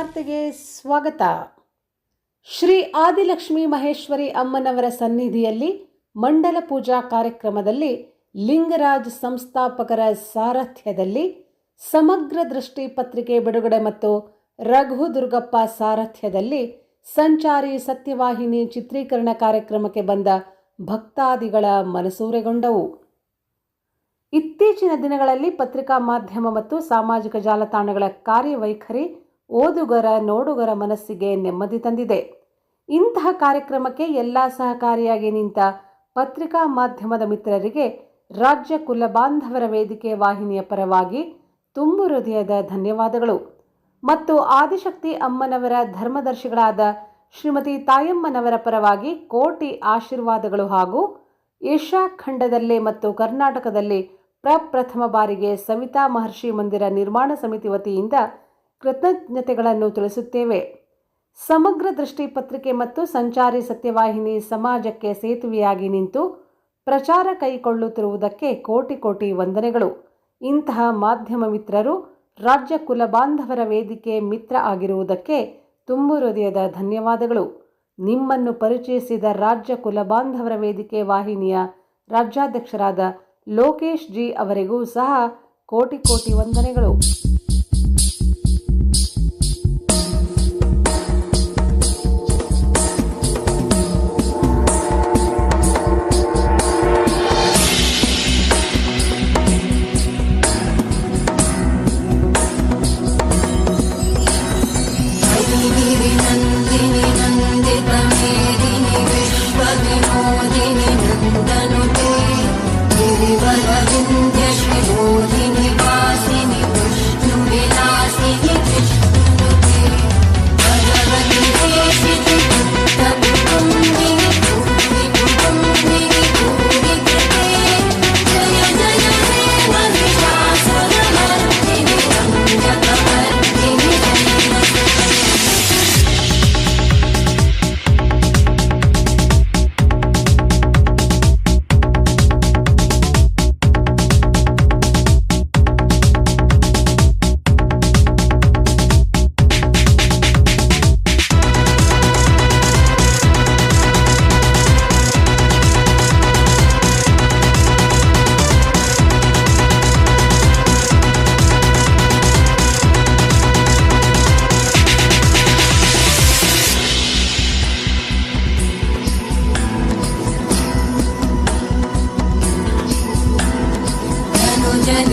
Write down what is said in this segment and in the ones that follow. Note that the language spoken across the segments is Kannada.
ವಾರ್ತೆಗೆ ಸ್ವಾಗತ. ಶ್ರೀ ಆದಿಲಕ್ಷ್ಮಿ ಮಹೇಶ್ವರಿ ಅಮ್ಮನವರ ಸನ್ನಿಧಿಯಲ್ಲಿ ಮಂಡಲ ಪೂಜಾ ಕಾರ್ಯಕ್ರಮದಲ್ಲಿ ಲಿಂಗರಾಜ್ ಸಂಸ್ಥಾಪಕರ ಸಾರಥ್ಯದಲ್ಲಿ ಸಮಗ್ರ ದೃಷ್ಟಿ ಪತ್ರಿಕೆ ಬಿಡುಗಡೆ ಮತ್ತು ರಘು ದುರ್ಗಪ್ಪ ಸಾರಥ್ಯದಲ್ಲಿ ಸಂಚಾರಿ ಸತ್ಯವಾಹಿನಿ ಚಿತ್ರೀಕರಣ ಕಾರ್ಯಕ್ರಮಕ್ಕೆ ಬಂದ ಭಕ್ತಾದಿಗಳ ಮನಸೂರೆಗೊಂಡವು. ಇತ್ತೀಚಿನ ದಿನಗಳಲ್ಲಿ ಪತ್ರಿಕಾ ಮಾಧ್ಯಮ ಮತ್ತು ಸಾಮಾಜಿಕ ಜಾಲತಾಣಗಳ ಕಾರ್ಯವೈಖರಿ ಓದುಗರ, ನೋಡುಗರ ಮನಸ್ಸಿಗೆ ನೆಮ್ಮದಿ ತಂದಿದೆ. ಇಂತಹ ಕಾರ್ಯಕ್ರಮಕ್ಕೆ ಎಲ್ಲ ಸಹಕಾರಿಯಾಗಿ ನಿಂತ ಪತ್ರಿಕಾ ಮಾಧ್ಯಮದ ಮಿತ್ರರಿಗೆ ರಾಜ್ಯ ಕುಲಬಾಂಧವರ ವೇದಿಕೆ ವಾಹಿನಿಯ ಪರವಾಗಿ ತುಂಬು ಹೃದಯದ ಧನ್ಯವಾದಗಳು. ಮತ್ತು ಆದಿಶಕ್ತಿ ಅಮ್ಮನವರ ಧರ್ಮದರ್ಶಿಗಳಾದ ಶ್ರೀಮತಿ ತಾಯಮ್ಮನವರ ಪರವಾಗಿ ಕೋಟಿ ಆಶೀರ್ವಾದಗಳು ಹಾಗೂ ಏಷ್ಯಾ ಖಂಡದಲ್ಲಿ ಮತ್ತು ಕರ್ನಾಟಕದಲ್ಲಿ ಪ್ರಪ್ರಥಮ ಬಾರಿಗೆ ಸವಿತಾ ಮಹರ್ಷಿ ಮಂದಿರ ನಿರ್ಮಾಣ ಸಮಿತಿ ವತಿಯಿಂದ ಕೃತಜ್ಞತೆಗಳನ್ನು ತಿಳಿಸುತ್ತೇವೆ. ಸಮಗ್ರ ದೃಷ್ಟಿ ಪತ್ರಿಕೆ ಮತ್ತು ಸಂಚಾರಿ ಸತ್ಯವಾಹಿನಿ ಸಮಾಜಕ್ಕೆ ಸೇತುವೆಯಾಗಿ ನಿಂತು ಪ್ರಚಾರ ಕೈಗೊಳ್ಳುತ್ತಿರುವುದಕ್ಕೆ ಕೋಟಿ ಕೋಟಿ ವಂದನೆಗಳು. ಇಂತಹ ಮಾಧ್ಯಮ ಮಿತ್ರರು ರಾಜ್ಯ ಕುಲಬಾಂಧವರ ವೇದಿಕೆ ಮಿತ್ರ ಆಗಿರುವುದಕ್ಕೆ ತುಂಬು ಹೃದಯದ ಧನ್ಯವಾದಗಳು. ನಿಮ್ಮನ್ನು ಪರಿಚಯಿಸಿದ ರಾಜ್ಯ ಕುಲಬಾಂಧವರ ವೇದಿಕೆ ವಾಹಿನಿಯ ರಾಜ್ಯಾಧ್ಯಕ್ಷರಾದ ಲೋಕೇಶ್ ಜಿ ಅವರಿಗೂ ಸಹ ಕೋಟಿ ಕೋಟಿ ವಂದನೆಗಳು.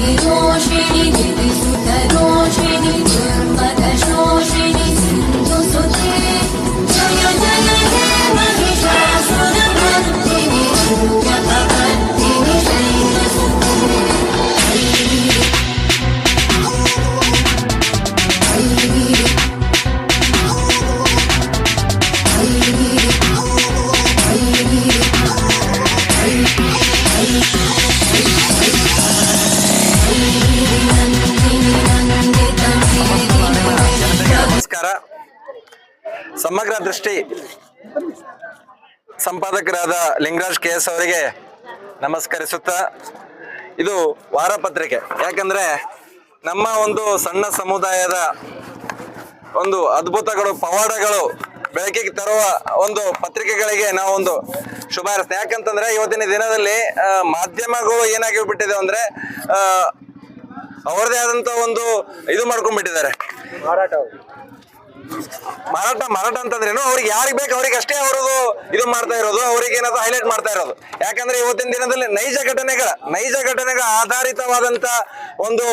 शमी जोषी जा ದೃಷ್ಟಿ. ಸಂಪಾದಕರಾದ ಲಿಂಗರಾಜ್ ಕೆ ಎಸ್ ಅವರಿಗೆ ನಮಸ್ಕರಿಸುತ್ತಾ, ಇದು ವಾರಪತ್ರಿಕೆ ಯಾಕಂದ್ರೆ ನಮ್ಮ ಒಂದು ಸಣ್ಣ ಸಮುದಾಯದ ಒಂದು ಅದ್ಭುತಗಳು, ಪವಾಡಗಳು ಬೆಳಕಿಗೆ ತರುವ ಒಂದು ಪತ್ರಿಕೆಗಳಿಗೆ ನಾವು ಒಂದು ಶುಭ ಯಾಕಂತಂದ್ರೆ ಇವತ್ತಿನ ದಿನದಲ್ಲಿ ಮಾಧ್ಯಮಗಳು ಏನಾಗಿ ಬಿಟ್ಟಿದೆ ಅಂದ್ರೆ ಅವರದೇ ಆದಂತ ಒಂದು ಇದು ಮಾಡ್ಕೊಂಡ್ಬಿಟ್ಟಿದ್ದಾರೆ. ಮಾರಾಟ ಮಾರಾಟ ಅಂತಂದ್ರೇನು? ಅವ್ರಿಗೆ ಯಾರಿಗೆ ಬೇಕು ಅವ್ರಿಗೆ ಅಷ್ಟೇ ಅವ್ರದ್ದು ಇದು ಮಾಡ್ತಾ ಇರೋದು, ಅವ್ರಿಗೆ ಏನಾದ್ರು ಹೈಲೈಟ್ ಮಾಡ್ತಾ ಇರೋದು. ಯಾಕಂದ್ರೆ ಇವತ್ತಿನ ದಿನದಲ್ಲಿ ನೈಜ ಘಟನೆಗಳ ನೈಜ ಘಟನೆಗಳ ಆಧಾರಿತವಾದಂತ ಒಂದು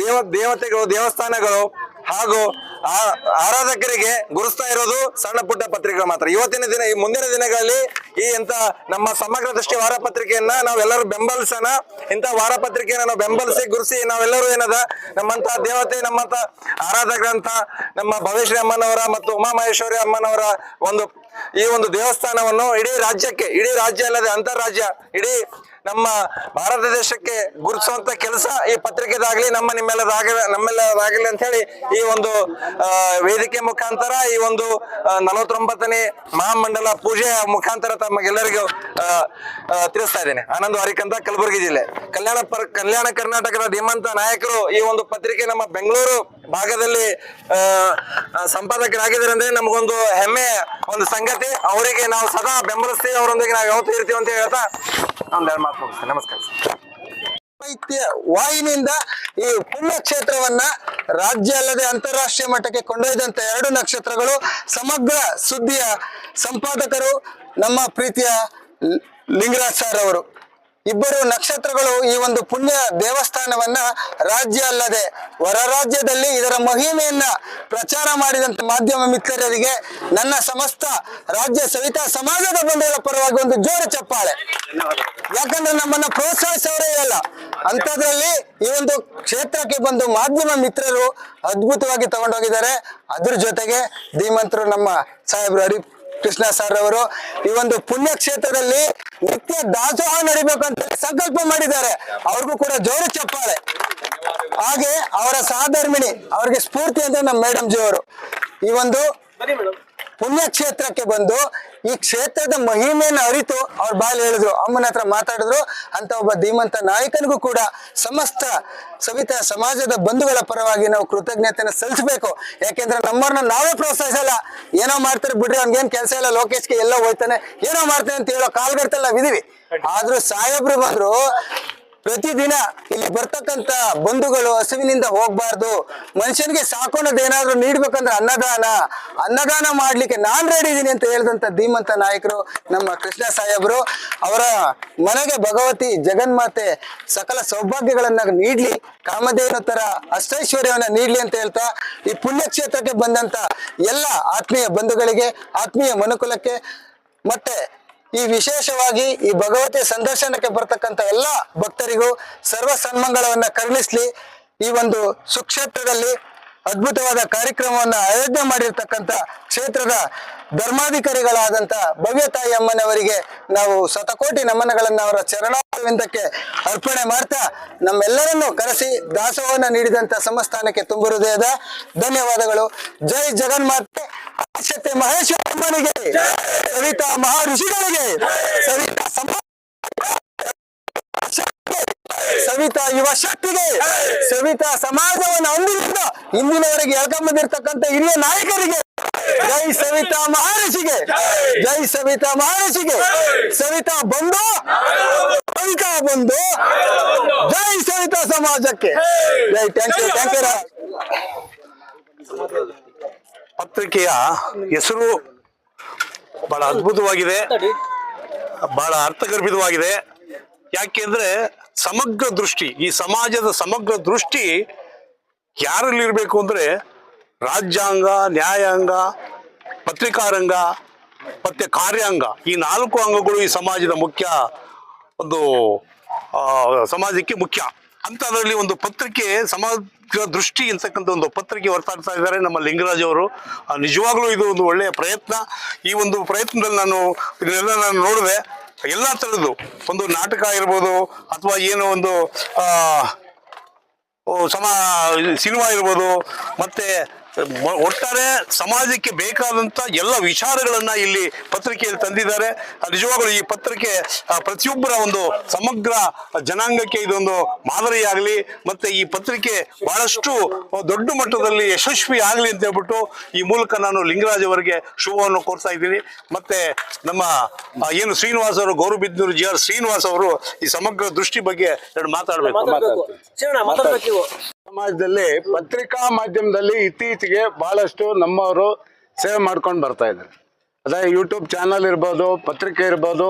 ದೇವ, ದೇವತೆಗಳು, ದೇವಸ್ಥಾನಗಳು ಹಾಗೂ ಆ- ಆರಾಧಕರಿಗೆ ಗುರುಸ್ತಾ ಇರೋದು ಸಣ್ಣ ಪುಟ್ಟ ಪತ್ರಿಕೆಗಳು ಮಾತ್ರ. ಇವತ್ತಿನ ದಿನ, ಈ ಮುಂದಿನ ದಿನಗಳಲ್ಲಿ ಈ ಇಂಥ ನಮ್ಮ ಸಮಗ್ರ ದೃಷ್ಟಿ ವಾರಪತ್ರಿಕೆಯನ್ನ ನಾವೆಲ್ಲರೂ ಬೆಂಬಲಿಸೋಣ. ಇಂಥ ವಾರಪತ್ರಿಕೆಯನ್ನು ನಾವು ಬೆಂಬಲಿಸಿ ಗುರುಸಿ, ನಾವೆಲ್ಲರೂ ಏನದ, ನಮ್ಮಂತ ದೇವತೆ, ನಮ್ಮಂತ ಆರಾಧಕರಂತ ನಮ್ಮ ಭವೇಶ್ವರಿ ಅಮ್ಮನವರ ಮತ್ತು ಉಮಾಮಹೇಶ್ವರಿ ಅಮ್ಮನವರ ಒಂದು, ಈ ಒಂದು ದೇವಸ್ಥಾನವನ್ನು ಇಡೀ ರಾಜ್ಯಕ್ಕೆ, ಇಡೀ ರಾಜ್ಯ ಅಲ್ಲದೆ ಅಂತಾರಾಜ್ಯ ಇಡೀ ನಮ್ಮ ಭಾರತ ದೇಶಕ್ಕೆ ಗುರುತಿಸುವಂತ ಕೆಲಸ ಈ ಪತ್ರಿಕೆದಾಗ್ಲಿ ನಮ್ಮ ನಿಮ್ಮೆಲ್ಲದಾಗಲಿ ನಮ್ಮೆಲ್ಲದಾಗಲಿ ಅಂತ ಹೇಳಿ ಈ ಒಂದು ವೇದಿಕೆ ಮುಖಾಂತರ ಈ ಒಂದು ನಲವತ್ತೊಂಬತ್ತನೇ ಮಹಾಮಂಡಲ ಪೂಜೆಯ ಮುಖಾಂತರ ತಮಗೆಲ್ಲರಿಗೂ ತಿಳಿಸ್ತಾ ಇದ್ದೇನೆ. ಆನಂದ್ ವಾರಿಕಂತ ಕಲಬುರಗಿ ಜಿಲ್ಲೆ. ಕಲ್ಯಾಣ ಕಲ್ಯಾಣ ಕರ್ನಾಟಕದ ಧೀಮಂತ ನಾಯಕರು ಈ ಒಂದು ಪತ್ರಿಕೆ ನಮ್ಮ ಬೆಂಗಳೂರು ಭಾಗದಲ್ಲಿ ಸಂಪಾದಕರಾಗಿದ್ದಾರೆ ಅಂದ್ರೆ ನಮಗೊಂದು ಹೆಮ್ಮೆ ಒಂದು ಸಂಗತಿ. ಅವರಿಗೆ ನಾವು ಸದಾ ಬೆಂಬಲಿಸ್ತೀವಿ, ಅವರೊಂದಿಗೆ ನಾವು ಯಾವತ್ತೂ ಇರ್ತೀವಿ ಅಂತ ಹೇಳ್ತಾ ಒಂದೆರಡು ಮಾತು ನಮಸ್ಕಾರ ವಾಯಿನಿಂದ ಈ ಪುಣ್ಯಕ್ಷೇತ್ರವನ್ನ ರಾಜ್ಯ ಅಲ್ಲದೆ ಅಂತಾರಾಷ್ಟ್ರೀಯ ಮಟ್ಟಕ್ಕೆ ಕೊಂಡೊಯ್ದಂತ ಎರಡು ನಕ್ಷತ್ರಗಳು ಸಮಗ್ರ ಸುದ್ದಿಯ ಸಂಪಾದಕರು ನಮ್ಮ ಪ್ರೀತಿಯ ಲಿಂಗರಾಜ್ ಸರ್ ಅವರು. ಇಬ್ಬರು ನಕ್ಷತ್ರಗಳು ಈ ಒಂದು ಪುಣ್ಯ ದೇವಸ್ಥಾನವನ್ನ ರಾಜ್ಯ ಅಲ್ಲದೆ ಹೊರ ರಾಜ್ಯದಲ್ಲಿ ಇದರ ಮಹಿಮೆಯನ್ನ ಪ್ರಚಾರ ಮಾಡಿದಂತ ಮಾಧ್ಯಮ ಮಿತ್ರರಿಗೆ ನನ್ನ ಸಮಸ್ತ ರಾಜ್ಯ ಸವಿತಾ ಸಮಾಜದ ಬಂಧುಗಳ ಪರವಾಗಿ ಒಂದು ಜೋರು ಚಪ್ಪಾಳೆ. ಯಾಕಂದ್ರೆ ನಮ್ಮನ್ನ ಪ್ರೋತ್ಸಾಹಿಸೋರೇ ಇಲ್ಲ ಅಂತದ್ರಲ್ಲಿ ಈ ಒಂದು ಕ್ಷೇತ್ರಕ್ಕೆ ಬಂದು ಮಾಧ್ಯಮ ಮಿತ್ರರು ಅದ್ಭುತವಾಗಿ ತಗೊಂಡೋಗಿದ್ದಾರೆ. ಅದ್ರ ಜೊತೆಗೆ ಧೀಮಂತರು ನಮ್ಮ ಸಾಹೇಬ್ರು ಹರಿ ಕೃಷ್ಣ ಸರ್ ಅವರು ಈ ಒಂದು ಪುಣ್ಯ ಕ್ಷೇತ್ರದಲ್ಲಿ ನಿತ್ಯ ದಾಸೋಹ ನಡಿಬೇಕಂತ ಸಂಕಲ್ಪ ಮಾಡಿದ್ದಾರೆ. ಅವ್ರಿಗೂ ಕೂಡ ಜೋರು ಚಪ್ಪಾಳೆ. ಹಾಗೆ ಅವರ ಸಹಧರ್ಮಿಣಿ, ಅವ್ರಿಗೆ ಸ್ಫೂರ್ತಿ ಅಂತ ನಮ್ಮ ಮೇಡಮ್ ಜಿ ಅವರು. ಈ ಒಂದು ಪುಣ್ಯಕ್ಷೇತ್ರಕ್ಕೆ ಬಂದು ಈ ಕ್ಷೇತ್ರದ ಮಹಿಮೆಯನ್ನು ಅರಿತು ಅವ್ರ ಬಾಲ್ ಹೇಳಿದ್ರು. ಅಮ್ಮನ ಹತ್ರ ಮಾತಾಡಿದ್ರು. ಅಂತ ಒಬ್ಬ ಧೀಮಂತ ನಾಯಕನಿಗೂ ಕೂಡ ಸಮಸ್ತ ಸವಿತಾ ಸಮಾಜದ ಬಂಧುಗಳ ಪರವಾಗಿ ನಾವು ಕೃತಜ್ಞತೆಯನ್ನು ಸಲ್ಲಿಸಬೇಕು. ಯಾಕೆಂದ್ರೆ ನಮ್ಮವ್ರನ್ನ ನಾವೇ ಪ್ರೋತ್ಸಾಹಿಸಲ್ಲ. ಏನೋ ಮಾಡ್ತಾರೆ ಬಿಡ್ರಿ, ಅವ್ನಿಗೇನು ಕೆಲಸ ಇಲ್ಲ, ಲೋಕೇಶ್ಗೆ ಎಲ್ಲ ಹೋಯ್ತಾನೆ, ಏನೋ ಮಾಡ್ತಾನೆ ಅಂತ ಹೇಳೋ ಕಾಲ್ಗಡ್ತಲ್ಲ ನಾವಿದೀವಿ. ಆದ್ರೂ ಸಾಹೇಬ್ರು ಬಂದ್ರು ಪ್ರತಿದಿನ ಇಲ್ಲಿ ಬರ್ತಕ್ಕಂತ ಬಂಧುಗಳು ಹಸುವಿನಿಂದ ಹೋಗ್ಬಾರ್ದು. ಮನುಷ್ಯನಿಗೆ ಸಾಕೋಣದ್ ಏನಾದ್ರು ನೀಡ್ಬೇಕಂದ್ರೆ ಅನ್ನದಾನ. ಅನ್ನದಾನ ಮಾಡ್ಲಿಕ್ಕೆ ನಾನ್ ರೆಡಿ ಇದೀನಿ ಅಂತ ಹೇಳಿದಂತ ಧೀಮಂತ ನಾಯಕರು, ನಮ್ಮ ಕೃಷ್ಣ ಸಾಹೇಬರು, ಅವರ ಮನೆಗೆ ಭಗವತಿ ಜಗನ್ಮಾತೆ ಸಕಲ ಸೌಭಾಗ್ಯಗಳನ್ನ ನೀಡ್ಲಿ, ಕಾಮಧೇನು ತರ ಅಷ್ಟೈಶ್ವರ್ಯವನ್ನ ನೀಡ್ಲಿ ಅಂತ ಹೇಳ್ತಾ, ಈ ಪುಣ್ಯಕ್ಷೇತ್ರಕ್ಕೆ ಬಂದಂತ ಎಲ್ಲ ಆತ್ಮೀಯ ಬಂಧುಗಳಿಗೆ, ಆತ್ಮೀಯ ಮನುಕುಲಕ್ಕೆ, ಮತ್ತೆ ಈ ವಿಶೇಷವಾಗಿ ಈ ಭಗವತಿ ಸಂದರ್ಶನಕ್ಕೆ ಬರ್ತಕ್ಕಂಥ ಎಲ್ಲ ಭಕ್ತರಿಗೂ ಸರ್ವ ಸನ್ಮಂಗಳವನ್ನ ಕರುಣಿಸ್ಲಿ ಈ ಒಂದು ಸುಕ್ಷೇತ್ರದಲ್ಲಿ ಅದ್ಭುತವಾದ ಕಾರ್ಯಕ್ರಮವನ್ನ ಆಯೋಜನೆ ಮಾಡಿರ್ತಕ್ಕಂಥ ಕ್ಷೇತ್ರದ ಧರ್ಮಾಧಿಕಾರಿಗಳಾದಂಥ ಭವ್ಯ ತಾಯಿ ಅಮ್ಮನವರಿಗೆ ನಾವು ಶತಕೋಟಿ ನಮನಗಳನ್ನ ಅವರ ಚರಣಕ್ಕೆ ಅರ್ಪಣೆ ಮಾಡ್ತಾ ನಮ್ಮೆಲ್ಲರನ್ನು ಕರೆಸಿ ದಾಸೋಹವನ್ನು ನೀಡಿದಂತ ಸಂಸ್ಥಾನಕ್ಕೆ ತುಂಬ ಹೃದಯದ ಧನ್ಯವಾದಗಳು. ಜೈ ಜಗನ್ಮಾತೆ. ಆಶತೆ ಮಹೇಶ್ವರ ಅಮ್ಮನಿಗೆ, ಸವಿತಾ ಮಹರ್ಷಿಗಳಿಗೆ ಸವಿತಾ ಸವಿತಾ ಯುವ ಶಕ್ತಿಗೆ, ಸವಿತಾ ಸಮಾಜವನ್ನು ಹೊಂದಿರುವ ಇಂದಿನವರೆಗೆ ಎಳ್ಕೊಂಬಂದಿರ್ತಕ್ಕಂಥ ಹಿರಿಯ ನಾಯಕರಿಗೆ. ಜೈ ಸವಿತಾ ಮಹರ್ಷಿಗೆ, ಜೈ ಸವಿತಾ ಮಹರ್ಷಿಗೆ, ಸವಿತಾ ಬಂದು ಸವಿತಾ ಬಂದು ಜೈ ಸವಿತಾ ಸಮಾಜಕ್ಕೆ. ಜೈ ಥ್ಯಾಂಕ್ ಯು ಥ್ಯಾಂಕ್ ಯು ಪತ್ರಿಕೆಯ ಹೆಸರು ಬಹಳ ಅದ್ಭುತವಾಗಿದೆ, ಬಹಳ ಅರ್ಥಗರ್ಭಿತವಾಗಿದೆ. ಯಾಕೆಂದ್ರೆ ಸಮಗ್ರ ದೃಷ್ಟಿ, ಈ ಸಮಾಜದ ಸಮಗ್ರ ದೃಷ್ಟಿ ಯಾರಲ್ಲಿ ಇರಬೇಕು ಅಂದ್ರೆ ರಾಜ್ಯಾಂಗ, ನ್ಯಾಯಾಂಗ, ಪತ್ರಿಕಾರಂಗ, ಮತ್ತೆ ಕಾರ್ಯಾಂಗ, ಈ ನಾಲ್ಕು ಅಂಗಗಳು ಈ ಸಮಾಜದ ಮುಖ್ಯ ಒಂದು ಸಮಾಜಕ್ಕೆ ಮುಖ್ಯ. ಅಂಥದ್ರಲ್ಲಿ ಒಂದು ಪತ್ರಿಕೆ, ಸಮಗ್ರ ದೃಷ್ಟಿ ಅಂತಕ್ಕಂಥ ಒಂದು ಪತ್ರಿಕೆ ಹೊರತಾಡ್ತಾ ಇದ್ದಾರೆ ನಮ್ಮ ಲಿಂಗರಾಜ್ ಅವರು. ನಿಜವಾಗ್ಲೂ ಇದು ಒಂದು ಒಳ್ಳೆಯ ಪ್ರಯತ್ನ. ಈ ಒಂದು ಪ್ರಯತ್ನದಲ್ಲಿ ನಾನು, ಇದನ್ನೆಲ್ಲ ನಾನು ನೋಡಿದೆ. ಎಲ್ಲ ಥರದ್ದು ಒಂದು ನಾಟಕ ಇರ್ಬೋದು ಅಥವಾ ಏನೋ ಒಂದು ಸಮ ಸಿನಿಮಾ ಇರ್ಬೋದು. ಮತ್ತೆ ಒಟ್ಟಾರೆ ಸಮಾಜಕ್ಕೆ ಬೇಕಾದಂತ ಎಲ್ಲ ವಿಚಾರಗಳನ್ನ ಇಲ್ಲಿ ಪತ್ರಿಕೆಯಲ್ಲಿ ತಂದಿದ್ದಾರೆ. ನಿಜವಾಗ್ಲೂ ಈ ಪತ್ರಿಕೆ ಪ್ರತಿಯೊಬ್ಬರ ಒಂದು ಸಮಗ್ರ ಜನಾಂಗಕ್ಕೆ ಇದೊಂದು ಮಾದರಿಯಾಗಲಿ ಮತ್ತೆ ಈ ಪತ್ರಿಕೆ ಬಹಳಷ್ಟು ದೊಡ್ಡ ಮಟ್ಟದಲ್ಲಿ ಯಶಸ್ವಿ ಆಗಲಿ ಅಂತ ಹೇಳ್ಬಿಟ್ಟು ಈ ಮೂಲಕ ನಾನು ಲಿಂಗರಾಜ್ ಅವರಿಗೆ ಶುಭವನ್ನು ಕೋರ್ತಾ ಇದ್ದೀನಿ. ಮತ್ತೆ ನಮ್ಮ ಏನು ಶ್ರೀನಿವಾಸ್ ಅವರು ಗೌರಬಿದ್ನೂರು ಜಿ ಆರ್ ಶ್ರೀನಿವಾಸ್ ಅವರು ಈ ಸಮಗ್ರ ದೃಷ್ಟಿ ಬಗ್ಗೆ ಎರಡು ಮಾತಾಡಬೇಕು ಸಮಾಜದಲ್ಲಿ ಪತ್ರಿಕಾ ಮಾಧ್ಯಮದಲ್ಲಿ ಇತ್ತೀಚೆಗೆ ಬಹಳಷ್ಟು ನಮ್ಮವರು ಸೇವೆ ಮಾಡ್ಕೊಂಡು ಬರ್ತಾ ಇದ್ದಾರೆ. ಅದೇ ಯೂಟ್ಯೂಬ್ ಚಾನಲ್ ಇರ್ಬೋದು, ಪತ್ರಿಕೆ ಇರ್ಬೋದು,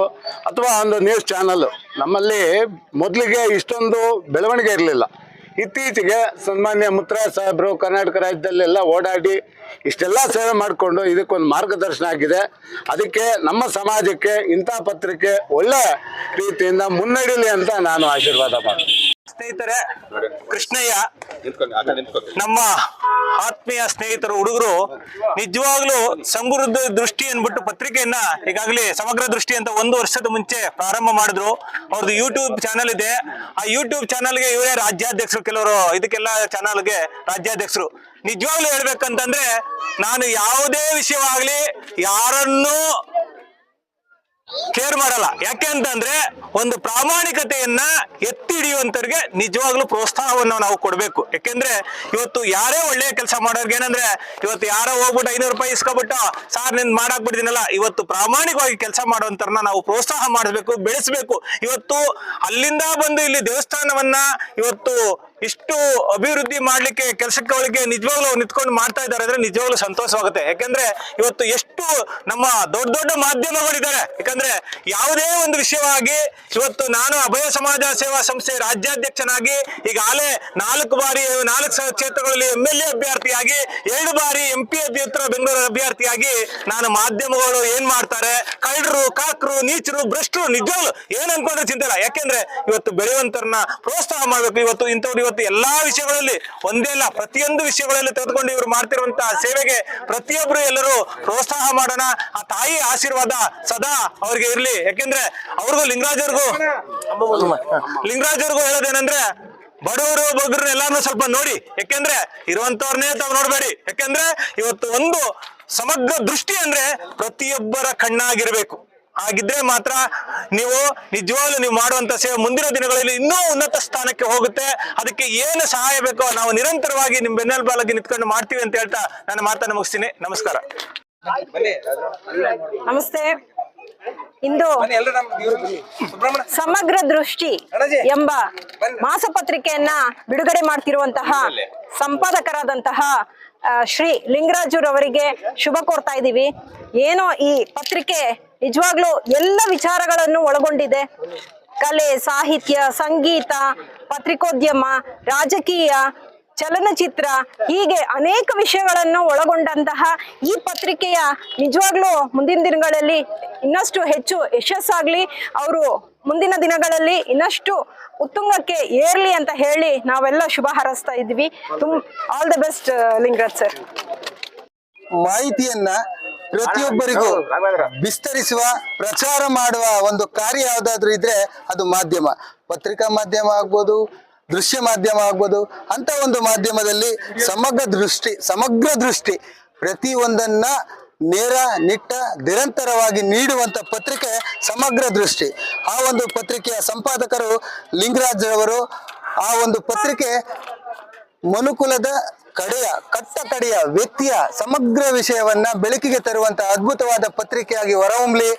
ಅಥವಾ ಒಂದು ನ್ಯೂಸ್ ಚಾನಲ್ ನಮ್ಮಲ್ಲಿ ಮೊದಲಿಗೆ ಇಷ್ಟೊಂದು ಬೆಳವಣಿಗೆ ಇರಲಿಲ್ಲ. ಇತ್ತೀಚೆಗೆ ಸನ್ಮಾನ್ಯ ಮುತ್ರಾ ಸಾಹೇಬರು ಕರ್ನಾಟಕ ರಾಜ್ಯದಲ್ಲೆಲ್ಲ ಓಡಾಡಿ ಇಷ್ಟೆಲ್ಲ ಸೇವೆ ಮಾಡಿಕೊಂಡು ಇದಕ್ಕೊಂದು ಮಾರ್ಗದರ್ಶನ ಆಗಿದೆ. ಅದಕ್ಕೆ ನಮ್ಮ ಸಮಾಜಕ್ಕೆ ಇಂಥ ಪತ್ರಿಕೆ ಒಳ್ಳೆ ರೀತಿಯಿಂದ ಮುನ್ನಡೀಲಿ ಅಂತ ನಾನು ಆಶೀರ್ವಾದ ಮಾಡ್ತೀನಿ. ಸ್ನೇಹಿತರೆ ಕೃಷ್ಣಯ್ಯ ನಮ್ಮ ಆತ್ಮೀಯ ಸ್ನೇಹಿತರು ಹುಡುಗರು ನಿಜವಾಗ್ಲೂ ಸಮೃದ್ಧ ದೃಷ್ಟಿ ಅನ್ಬಿಟ್ಟು ಪತ್ರಿಕೆಯನ್ನ ಈಗಾಗಲೇ ಸಮಗ್ರ ದೃಷ್ಟಿ ಅಂತ ಒಂದು ವರ್ಷದ ಮುಂಚೆ ಪ್ರಾರಂಭ ಮಾಡಿದ್ರು. ಅವ್ರದ್ದು ಯೂಟ್ಯೂಬ್ ಚಾನಲ್ ಇದೆ. ಆ ಯೂಟ್ಯೂಬ್ ಚಾನಲ್ಗೆ ಇವರೇ ರಾಜ್ಯಾಧ್ಯಕ್ಷರು ಕೆಲವರು ಇದಕ್ಕೆಲ್ಲ ಚಾನಲ್ಗೆ ರಾಜ್ಯಾಧ್ಯಕ್ಷರು. ನಿಜವಾಗ್ಲೂ ಹೇಳ್ಬೇಕಂತಂದ್ರೆ ನಾನು ಯಾವುದೇ ವಿಷಯವಾಗ್ಲಿ ಯಾರನ್ನೂ ಕೇರ್ ಮಾಡಲ್ಲ. ಯಾಕೆ ಅಂತಂದ್ರೆ ಒಂದು ಪ್ರಾಮಾಣಿಕತೆಯನ್ನ ಎತ್ತಿ ಹಿಡಿಯುವಂತರಿಗೆ ನಿಜವಾಗ್ಲೂ ಪ್ರೋತ್ಸಾಹವನ್ನು ನಾವು ಕೊಡ್ಬೇಕು. ಯಾಕೆಂದ್ರೆ ಇವತ್ತು ಯಾರೇ ಒಳ್ಳೆಯ ಕೆಲಸ ಮಾಡೋರ್ಗೆ ಏನಂದ್ರೆ, ಇವತ್ತು ಯಾರೋ ಹೋಗ್ಬಿಟ್ಟು ಐನೂರು ರೂಪಾಯಿ ಇಸ್ಕೊಬಿಟ್ಟು, ಸಾರ್ನಿಂದ ಮಾಡಾಕ್ ಬಿಡ್ತೀನಲ್ಲ ಇವತ್ತು ಪ್ರಾಮಾಣಿಕವಾಗಿ ಕೆಲಸ ಮಾಡುವಂತರನ್ನ ನಾವು ಪ್ರೋತ್ಸಾಹ ಮಾಡಬೇಕು, ಬೆಳೆಸಬೇಕು. ಇವತ್ತು ಅಲ್ಲಿಂದ ಬಂದು ಇಲ್ಲಿ ದೇವಸ್ಥಾನವನ್ನ, ಇವತ್ತು ಇಷ್ಟು ಅಭಿವೃದ್ಧಿ ಮಾಡ್ಲಿಕ್ಕೆ ಕೆಲಸಕ್ಕೆ ಅವಳಿಗೆ ನಿಜವಾಗ್ಲೂ ನಿಂತ್ಕೊಂಡು ಮಾಡ್ತಾ ಇದ್ದಾರೆ ಅಂದ್ರೆ ನಿಜವಾಗ್ಲೂ ಸಂತೋಷವಾಗುತ್ತೆ. ಯಾಕಂದ್ರೆ ಇವತ್ತು ಎಷ್ಟು ನಮ್ಮ ದೊಡ್ಡ ದೊಡ್ಡ ಮಾಧ್ಯಮಗಳಿದ್ದಾರೆ. ಯಾಕಂದ್ರೆ ಯಾವುದೇ ಒಂದು ವಿಷಯವಾಗಿ ಇವತ್ತು ನಾನು ಅಭಯ ಸಮಾಜ ಸೇವಾ ಸಂಸ್ಥೆ ರಾಜ್ಯಾಧ್ಯಕ್ಷನಾಗಿ ಈಗಾಗಲೇ ನಾಲ್ಕು ಬಾರಿ, ನಾಲ್ಕು ಕ್ಷೇತ್ರಗಳಲ್ಲಿ ಎಂ ಎಲ್ ಎ ಅಭ್ಯರ್ಥಿಯಾಗಿ, ಎರಡು ಬಾರಿ ಎಂ ಪಿ ಅಭ್ಯರ್ಥಿ ಬೆಂಗಳೂರು ಅಭ್ಯರ್ಥಿಯಾಗಿ ನಾನು ಮಾಧ್ಯಮಗಳು ಏನ್ ಮಾಡ್ತಾರೆ? ಕಳ್ಳರು, ಕಾಕರು, ನೀಚರು, ಭ್ರಷ್ಟರು ನಿಜವಾಗ್ಲು ಏನ್ ಅನ್ಕೊಂಡ್ರೆ ಚಿಂತೆ ಇಲ್ಲ. ಯಾಕೆಂದ್ರೆ ಇವತ್ತು ಬೆಳೆಯುವಂತರನ್ನ ಪ್ರೋತ್ಸಾಹ ಮಾಡ್ಬೇಕು. ಇವತ್ತು ಇಂಥವ್ರು ಇವತ್ತು ಎಲ್ಲಾ ವಿಷಯಗಳಲ್ಲಿ ಒಂದೇ ಅಲ್ಲ, ಪ್ರತಿಯೊಂದು ವಿಷಯಗಳಲ್ಲಿ ತೆಗೆದುಕೊಂಡು ಇವರು ಮಾಡ್ತಿರುವಂತಹ ಸೇವೆಗೆ ಪ್ರತಿಯೊಬ್ರು ಎಲ್ಲರೂ ಪ್ರೋತ್ಸಾಹ ಮಾಡೋಣ. ಆ ತಾಯಿ ಆಶೀರ್ವಾದ ಸದಾ ಅವ್ರಿಗೆ ಇರ್ಲಿ. ಯಾಕೆಂದ್ರೆ ಅವ್ರಿಗೂ ಲಿಂಗರಾಜವ್ರಿಗೂ ಲಿಂಗರಾಜವ್ರಿಗೂ ಹೇಳೋದೇನಂದ್ರೆ ಬಡವರು ಬಗ್ಗರು ಎಲ್ಲಾನು ಸ್ವಲ್ಪ ನೋಡಿ. ಯಾಕೆಂದ್ರೆ ಇರುವಂತವ್ರನ್ನೇ ತಾವು ನೋಡ್ಬೇಡಿ. ಯಾಕೆಂದ್ರೆ ಇವತ್ತು ಒಂದು ಸಮಗ್ರ ದೃಷ್ಟಿ ಅಂದ್ರೆ ಪ್ರತಿಯೊಬ್ಬರ ಕಣ್ಣಾಗಿರ್ಬೇಕು. ಹಾಗಿದ್ರೆ ಮಾತ್ರ ನೀವು ನಿಜವಾಗ್ಲೂ ನೀವು ಮಾಡುವಂತ ಸೇವೆ ಮುಂದಿನ ದಿನಗಳಲ್ಲಿ ಇನ್ನೂ ಉನ್ನತ ಸ್ಥಾನಕ್ಕೆ ಹೋಗುತ್ತೆ. ಅದಕ್ಕೆ ಏನು ಸಹಾಯ ಬೇಕೋ ನಾವು ನಿರಂತರವಾಗಿ ನಿಮ್ ಬೆನ್ನೆಲ್ಬಾಲಾಗಿ ನಿಂತ್ಕೊಂಡು ಮಾಡ್ತೀವಿ ಅಂತ ಹೇಳ್ತಾ ನಾನು ಮಾತನ್ನ ಮುಗಿಸ್ತೀನಿ. ನಮಸ್ಕಾರ. ನಮಸ್ತೆ. ಇಂದು ಸಮಗ್ರ ದೃಷ್ಟಿ ಎಂಬ ಮಾಸಪತ್ರಿಕೆಯನ್ನ ಬಿಡುಗಡೆ ಮಾಡ್ತಿರುವಂತಹ ಸಂಪಾದಕರಾದಂತಹ ಶ್ರೀ ಲಿಂಗರಾಜುರವರಿಗೆ ಶುಭ ಕೋರ್ತಾ ಇದ್ದೀವಿ. ಏನೋ ಈ ಪತ್ರಿಕೆ ನಿಜವಾಗ್ಲೂ ಎಲ್ಲ ವಿಚಾರಗಳನ್ನು ಒಳಗೊಂಡಿದೆ. ಕಲೆ, ಸಾಹಿತ್ಯ, ಸಂಗೀತ, ಪತ್ರಿಕೋದ್ಯಮ, ರಾಜಕೀಯ, ಚಲನಚಿತ್ರ ಹೀಗೆ ಅನೇಕ ವಿಷಯಗಳನ್ನು ಒಳಗೊಂಡಂತಹ ಈ ಪತ್ರಿಕೆಯ ನಿಜವಾಗ್ಲೂ ಮುಂದಿನ ದಿನಗಳಲ್ಲಿ ಇನ್ನಷ್ಟು ಹೆಚ್ಚು ಯಶಸ್ಸಾಗ್ಲಿ, ಅವರು ಮುಂದಿನ ದಿನಗಳಲ್ಲಿ ಇನ್ನಷ್ಟು ಉತ್ತುಂಗಕ್ಕೆ ಏರ್ಲಿ ಅಂತ ಹೇಳಿ ನಾವೆಲ್ಲ ಶುಭ ಹಾರೈಸ್ತಾ ಇದ್ವಿ all the best Lingaraj sir ಮಾಹಿತಿಯನ್ನ ಪ್ರತಿಯೊಬ್ಬರಿಗೂ ವಿಸ್ತರಿಸುವ ಪ್ರಚಾರ ಮಾಡುವ ಒಂದು ಕಾರ್ಯ ಯಾವ್ದಾದ್ರು ಇದ್ರೆ ಅದು ಮಾಧ್ಯಮ. ಪತ್ರಿಕಾ ಮಾಧ್ಯಮ ಆಗ್ಬೋದು ದೃಶ್ಯ ಮಾಧ್ಯಮ ಆಗ್ಬೋದು ಅಂತ ಒಂದು ಮಾಧ್ಯಮದಲ್ಲಿ ಸಮಗ್ರ ದೃಷ್ಟಿ ಸಮಗ್ರ ದೃಷ್ಟಿ ಪ್ರತಿ ಒಂದನ್ನ ನೇರ ನಿಟ್ಟ ನಿರಂತರವಾಗಿ ನೀಡುವಂತ ಪತ್ರಿಕೆ ಸಮಗ್ರ ದೃಷ್ಟಿ. ಆ ಒಂದು ಪತ್ರಿಕೆಯ ಸಂಪಾದಕರು ಲಿಂಗರಾಜ್ ಅವರು ಆ ಒಂದು ಪತ್ರಿಕೆ ಮನುಕುಲದ ಕಡೆಯ ಕಟ್ಟ ಕಡೆಯ ವ್ಯಕ್ತಿಯ ಸಮಗ್ರ ವಿಷಯವನ್ನ ಬೆಳಕಿಗೆ ತರುವಂತಹ ಅದ್ಭುತವಾದ ಪತ್ರಿಕೆಯಾಗಿ ಹೊರಹೊಮ್ಮಲಿ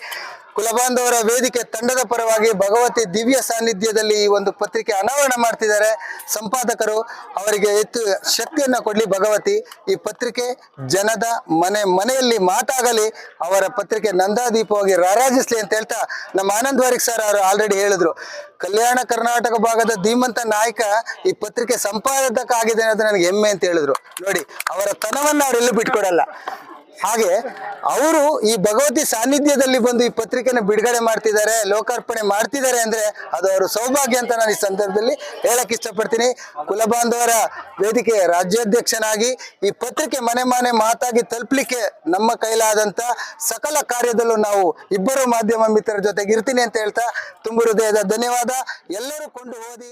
ಕುಲಬಾಂಧವರ ವೇದಿಕೆ ತಂಡದ ಪರವಾಗಿ ಭಗವತಿ ದಿವ್ಯ ಸಾನ್ನಿಧ್ಯದಲ್ಲಿ ಈ ಒಂದು ಪತ್ರಿಕೆ ಅನಾವರಣ ಮಾಡ್ತಿದ್ದಾರೆ. ಸಂಪಾದಕರು ಅವರಿಗೆ ಹೆಚ್ಚು ಶಕ್ತಿಯನ್ನ ಕೊಡಲಿ ಭಗವತಿ. ಈ ಪತ್ರಿಕೆ ಜನದ ಮನೆ, ಮನೆಯಲ್ಲಿ ಮಾತಾಗಲಿ, ಅವರ ಪತ್ರಿಕೆ ನಂದಾದೀಪವಾಗಿ ರಾರಾಜಿಸ್ಲಿ ಅಂತ ಹೇಳ್ತಾ ನಮ್ಮ ಆನಂದ್ ವಾರಿಕ್ ಸರ್ ಅವರು ಆಲ್ರೆಡಿ ಹೇಳಿದ್ರು. ಕಲ್ಯಾಣ ಕರ್ನಾಟಕ ಭಾಗದ ಧೀಮಂತ ನಾಯಕ ಈ ಪತ್ರಿಕೆ ಸಂಪಾದಕ ಆಗಿದೆ ಅನ್ನೋದು ನನಗೆ ಹೆಮ್ಮೆ ಅಂತ ಹೇಳಿದ್ರು. ನೋಡಿ, ಅವರ ತನವನ್ನು ಅವರೆಲ್ಲೂ ಬಿಟ್ಕೊಡಲ್ಲ. ಹಾಗೆ ಅವರು ಈ ಭಗವತಿ ಸಾನ್ನಿಧ್ಯದಲ್ಲಿ ಬಂದು ಈ ಪತ್ರಿಕೆನ ಬಿಡುಗಡೆ ಮಾಡ್ತಿದ್ದಾರೆ, ಲೋಕಾರ್ಪಣೆ ಮಾಡ್ತಿದ್ದಾರೆ ಅಂದ್ರೆ ಅದು ಅವರ ಸೌಭಾಗ್ಯ ಅಂತ ನಾನು ಈ ಸಂದರ್ಭದಲ್ಲಿ ಹೇಳಕ್ ಇಷ್ಟಪಡ್ತೀನಿ. ಕುಲಬಾಂಧವರ ವೇದಿಕೆ ರಾಜ್ಯಾಧ್ಯಕ್ಷನಾಗಿ ಈ ಪತ್ರಿಕೆ ಮನೆ ಮನೆ ಮಾತಾಗಿ ತಲುಪಲಿಕ್ಕೆ ನಮ್ಮ ಕೈಲಾದಂತ ಸಕಲ ಕಾರ್ಯದಲ್ಲೂ ನಾವು ಇಬ್ಬರು ಮಾಧ್ಯಮ ಮಿತ್ರರ ಜೊತೆಗೆ ಇರ್ತೀನಿ ಅಂತ ಹೇಳ್ತಾ ತುಂಬು ಹೃದಯದ ಧನ್ಯವಾದ. ಎಲ್ಲರೂ ಕೊಂಡು ಓದಿ